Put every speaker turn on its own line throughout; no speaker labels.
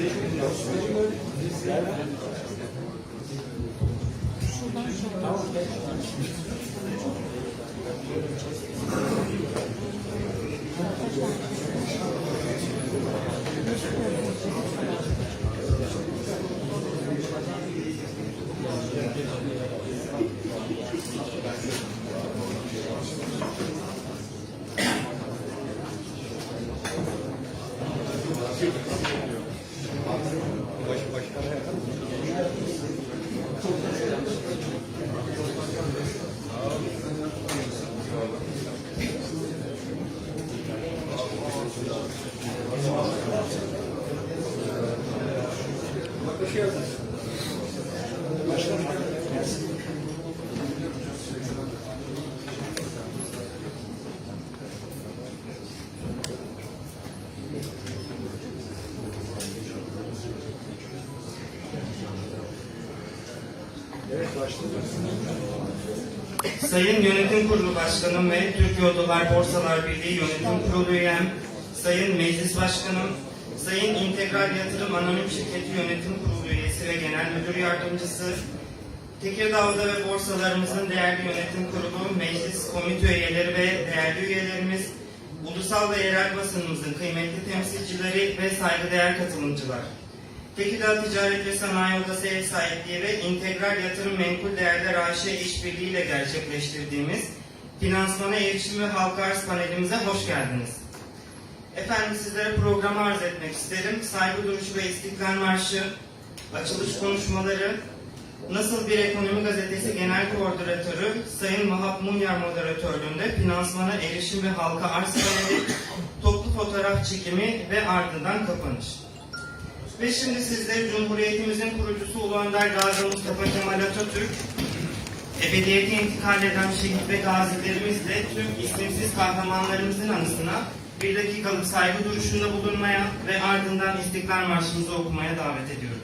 Gelin
Sayın Yönetim Kurulu Başkanım ve Türkiye Odalar Borsalar Birliği Yönetim Kurulu üyem, Sayın Meclis Başkanım, Sayın İntegral Yatırım Anonim Şirketi Yönetim Kurulu üyesi ve Genel Müdür Yardımcısı, Tekirdağ Oda ve Borsalarımızın değerli yönetim kurulu, meclis komite üyeleri ve değerli üyelerimiz, ulusal ve yerel basınımızın kıymetli temsilcileri ve saygıdeğer katılımcılar. Tekirdağ Ticaret ve Sanayi Odası ev sahipliği ve integral yatırım menkul değerler AŞ işbirliğiyle gerçekleştirdiğimiz finansmana erişim ve halka arz panelimize hoş geldiniz. Efendim sizlere programı arz etmek isterim. Saygı duruşu ve İstiklal Marşı, açılış konuşmaları, Nasıl Bir Ekonomi Gazetesi Genel Koordinatörü Sayın Mahap Munyar moderatörlüğünde finansmana erişim ve halka arz paneli, toplu fotoğraf çekimi ve ardından kapanış. Ve şimdi sizlere Cumhuriyetimizin kurucusu Ulu Önder Gazi Mustafa Kemal Atatürk, ebediyete intikal eden şehit ve gazilerimizle tüm isimsiz kahramanlarımızın anısına bir dakikalık saygı duruşunda bulunmaya ve ardından İstiklal Marşımızı okumaya davet ediyorum.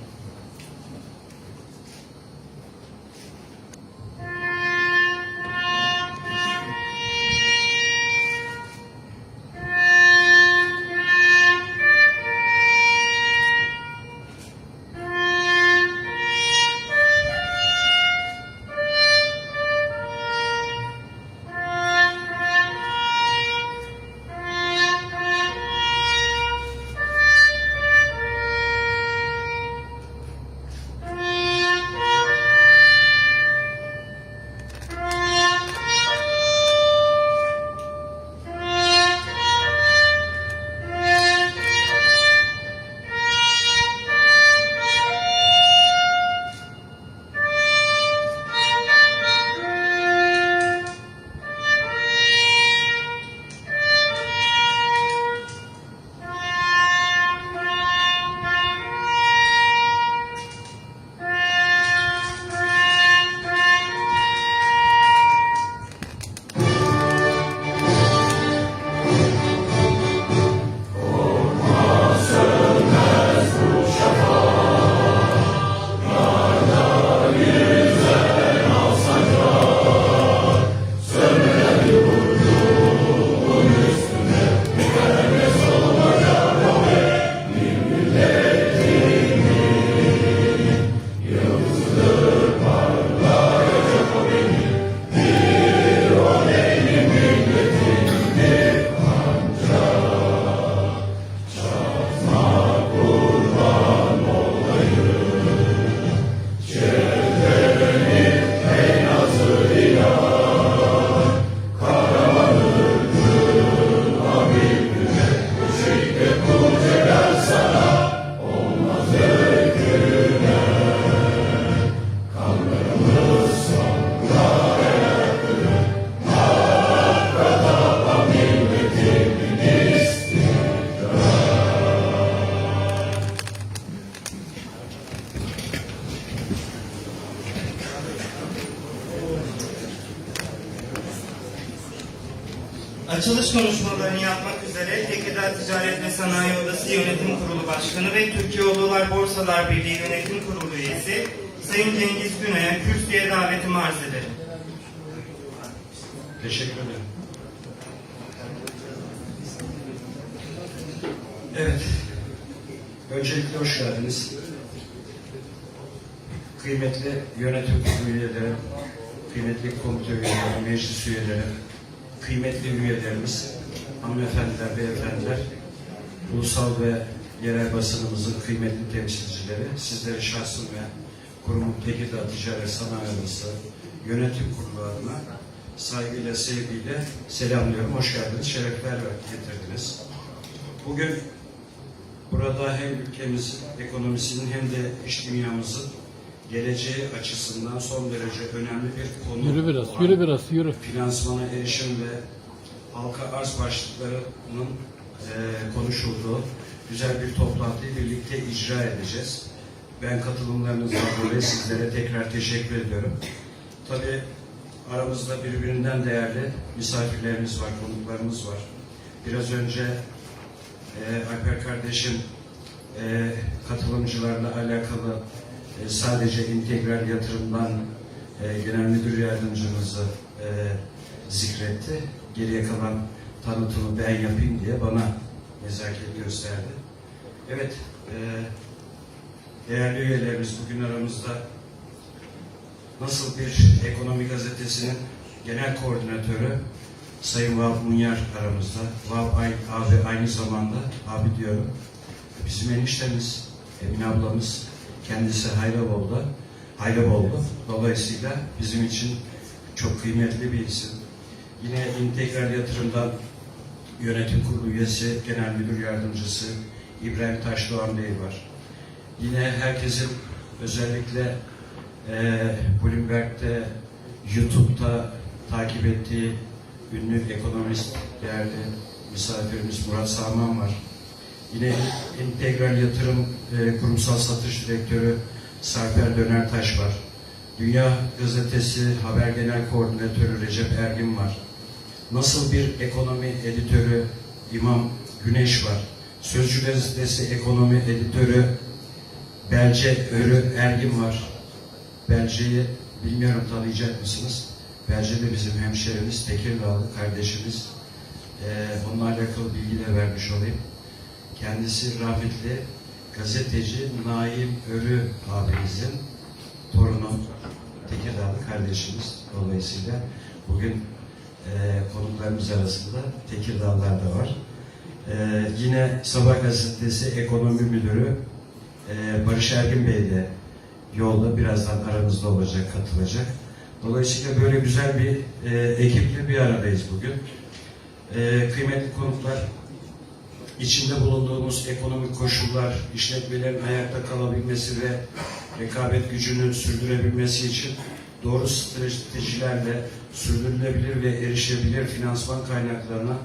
Açılış konuşmalarını yapmak üzere Tekirdağ Ticaret ve Sanayi Odası Yönetim Kurulu Başkanı ve Türkiye Odalar Borsalar Birliği Yönetim Kurulu üyesi Sayın Cengiz Günay'a kürsüye davetimi arz ederim.
Teşekkür ederim. Evet. Öncelikle hoş geldiniz. Kıymetli yönetim kurulu üyeleri, kıymetli komite üyeleri, meclis üyeleri, kıymetli üyelerimiz, hanımefendiler, beyefendiler, ulusal ve yerel basınımızın kıymetli temsilcileri, sizleri şahsım ve kurumun Tekirdağ Ticaret Sanayi Odası yönetim kurulu saygıyla, sevgiyle selamlıyorum. Hoş geldiniz, şerefler getirdiniz. Bugün burada hem ülkemizin ekonomisinin hem de iş dünyamızın geleceği açısından son derece önemli bir konu
Yürü biraz,
olan
yürü biraz, yürü.
finansmana erişim ve halka arz başlıklarının e, konuşulduğu güzel bir toplantıyı birlikte icra edeceğiz. Ben katılımlarınızdan dolayı sizlere tekrar teşekkür ediyorum. Tabii aramızda birbirinden değerli misafirlerimiz var, konuklarımız var. Biraz önce e, Alper kardeşim e, katılımcılarla alakalı sadece integral yatırımdan e, genel müdür yardımcımızı e, zikretti. Geriye kalan tanıtımı ben yapayım diye bana nezaket gösterdi. Evet, e, değerli üyelerimiz bugün aramızda nasıl bir ekonomi gazetesinin genel koordinatörü Sayın Vahap Munyar aramızda. Vahap abi aynı zamanda abi diyorum. Bizim eniştemiz, Emine ablamız kendisi Hayrabol'da. Hayrabol'da. Dolayısıyla bizim için çok kıymetli bir isim. Yine integral yatırımdan yönetim kurulu üyesi, genel müdür yardımcısı İbrahim Taşdoğan Bey var. Yine herkesin özellikle eee Bloomberg'de, YouTube'da takip ettiği ünlü ekonomist, değerli misafirimiz Murat Sağman var. Yine İntegral Yatırım e, Kurumsal Satış Direktörü Sarper Dönertaş var. Dünya Gazetesi Haber Genel Koordinatörü Recep Ergin var. Nasıl bir ekonomi editörü İmam Güneş var. Sözcü Gazetesi Ekonomi Editörü Belce Örü Ergin var. Belce'yi bilmiyorum tanıyacak mısınız? Belce de bizim hemşerimiz, Tekirdağlı kardeşimiz. Ee, onunla alakalı bilgi de vermiş olayım. Kendisi rahmetli gazeteci Naim Örü abimizin torunu Tekirdağlı kardeşimiz. Dolayısıyla bugün e, konuklarımız arasında Tekirdağlılar da var. E, yine Sabah Gazetesi Ekonomi Müdürü e, Barış Ergin Bey de yolda birazdan aramızda olacak, katılacak. Dolayısıyla böyle güzel bir e, ekiple bir aradayız bugün. E, kıymetli konuklar, içinde bulunduğumuz ekonomik koşullar, işletmelerin ayakta kalabilmesi ve rekabet gücünü sürdürebilmesi için doğru stratejilerle sürdürülebilir ve erişebilir finansman kaynaklarına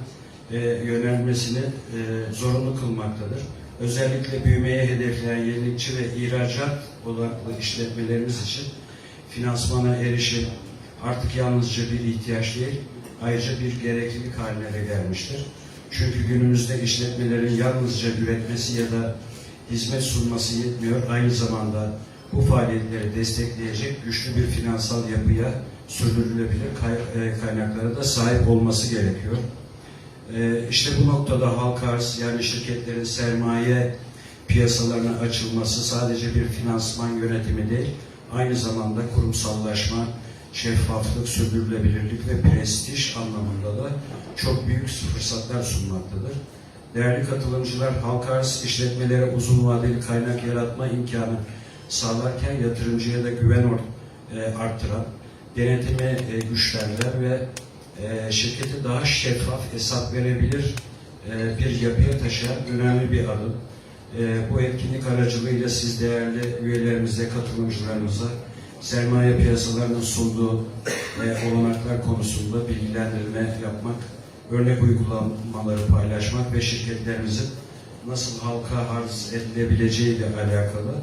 e, yönelmesini e, zorunlu kılmaktadır. Özellikle büyümeye hedefleyen yenilikçi ve ihracat odaklı işletmelerimiz için finansmana erişim artık yalnızca bir ihtiyaç değil, ayrıca bir gereklilik haline gelmiştir. Çünkü günümüzde işletmelerin yalnızca üretmesi ya da hizmet sunması yetmiyor. Aynı zamanda bu faaliyetleri destekleyecek güçlü bir finansal yapıya sürdürülebilir e, kaynaklara da sahip olması gerekiyor. E, İşte bu noktada halka arz yani şirketlerin sermaye piyasalarına açılması sadece bir finansman yönetimi değil, aynı zamanda kurumsallaşma, şeffaflık, sürdürülebilirlik ve prestij anlamında da çok büyük fırsatlar sunmaktadır. Değerli katılımcılar, halka arz işletmelere uzun vadeli kaynak yaratma imkanı sağlarken yatırımcıya da güven e, arttıran, denetimi e, güçlendiren ve e, şirketi daha şeffaf, hesap verebilir bir yapıya taşıyan önemli bir adım. Bu etkinlik aracılığıyla siz değerli üyelerimize, katılımcılarımıza sermaye piyasalarının sunduğu e, olanaklar konusunda bilgilendirme yapmak, örnek uygulamaları paylaşmak ve şirketlerimizin nasıl halka arz edilebileceği ile alakalı,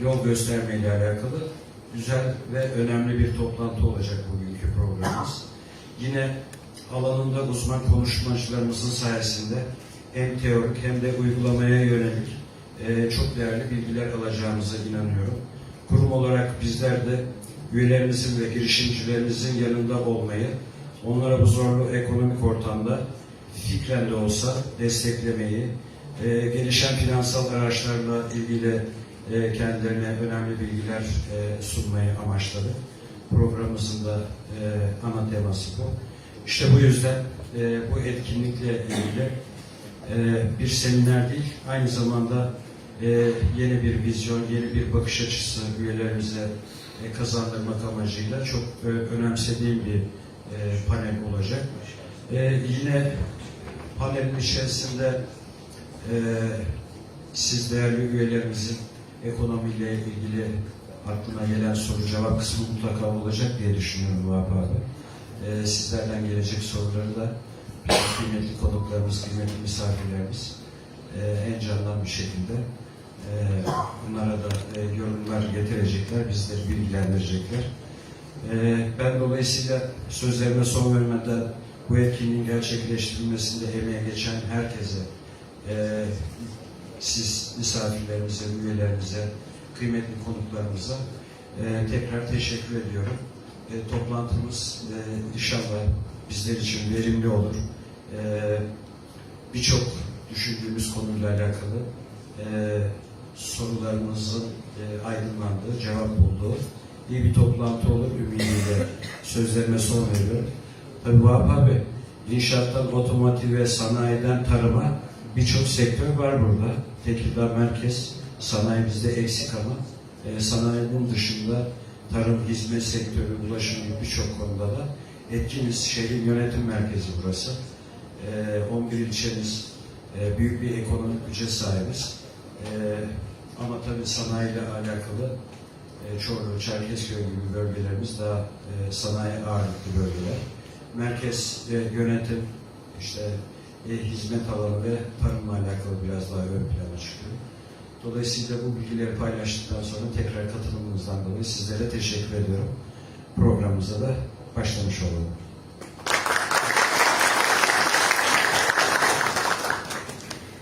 yol göstermeyle alakalı güzel ve önemli bir toplantı olacak bugünkü programımız. Yine alanında uzman konuşmacılarımızın sayesinde hem teorik hem de uygulamaya yönelik e, çok değerli bilgiler alacağımıza inanıyorum. Kurum olarak bizler de üyelerimizin ve girişimcilerimizin yanında olmayı, onlara bu zorlu ekonomik ortamda fikren de olsa desteklemeyi, e, gelişen finansal araçlarla ilgili e, kendilerine önemli bilgiler e, sunmayı amaçladık. Programımızın da e, ana teması bu. İşte bu yüzden e, bu etkinlikle ilgili e, bir seminer değil, aynı zamanda e, yeni bir vizyon, yeni bir bakış açısı üyelerimize e, kazandırmak amacıyla çok e, önemsediğim bir e, panel olacak. E, yine panelin içerisinde e, siz değerli üyelerimizin ekonomiyle ilgili aklına gelen soru cevap kısmı mutlaka olacak diye düşünüyorum Vahap abi. E, sizlerden gelecek soruları da kıymetli konuklarımız, kıymetli misafirlerimiz e, en candan bir şekilde bunlara da e, yorumlar getirecekler, bizleri bilgilendirecekler. E, ben dolayısıyla sözlerime son vermeden bu etkinliğin gerçekleştirilmesinde emeğe geçen herkese, e, siz misafirlerimize, üyelerimize, kıymetli konuklarımıza e, tekrar teşekkür ediyorum. Toplantımız inşallah bizler için verimli olur. Birçok düşündüğümüz konuyla alakalı sorularımızın e, aydınlandığı, cevap bulduğu iyi bir toplantı olur ümidiyle sözlerime son veriyorum. Tabii Vahap abi, inşaattan otomotiv ve sanayiden tarıma birçok sektör var burada. Tekirdağ merkez, sanayi bizde eksik ama e, sanayinin dışında tarım, hizmet sektörü, ulaşım gibi birçok konuda da etkiniz. Şehrin yönetim merkezi burası. E, 11 ilçemiz, e, büyük bir ekonomik güce sahibiz. E, ama tabii sanayiyle alakalı e, Çorlu, Çerkezköy gibi bölgelerimiz daha e, sanayi ağırlıklı bölgeler. Merkez e, yönetim, işte e, hizmet alanı ve tarımla alakalı biraz daha ön plana çıkıyor. Dolayısıyla bu bilgileri paylaştıktan sonra tekrar katılımınızdan dolayı sizlere teşekkür ediyorum. Programımıza da başlamış olalım.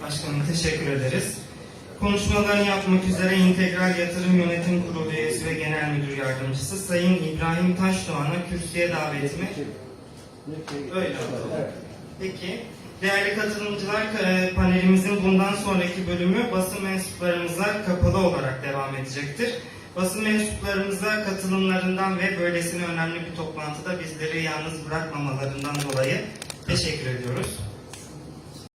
Başkanım teşekkür ederiz. Konuşmalarını yapmak üzere İntegral Yatırım Yönetim Kurulu üyesi ve Genel Müdür Yardımcısı Sayın İbrahim Taşdoğan'a kürsüye davetimi öyle oldu. Peki. Değerli katılımcılar, e, panelimizin bundan sonraki bölümü basın mensuplarımıza kapalı olarak devam edecektir. Basın mensuplarımıza katılımlarından ve böylesine önemli bir toplantıda bizleri yalnız bırakmamalarından dolayı teşekkür ediyoruz.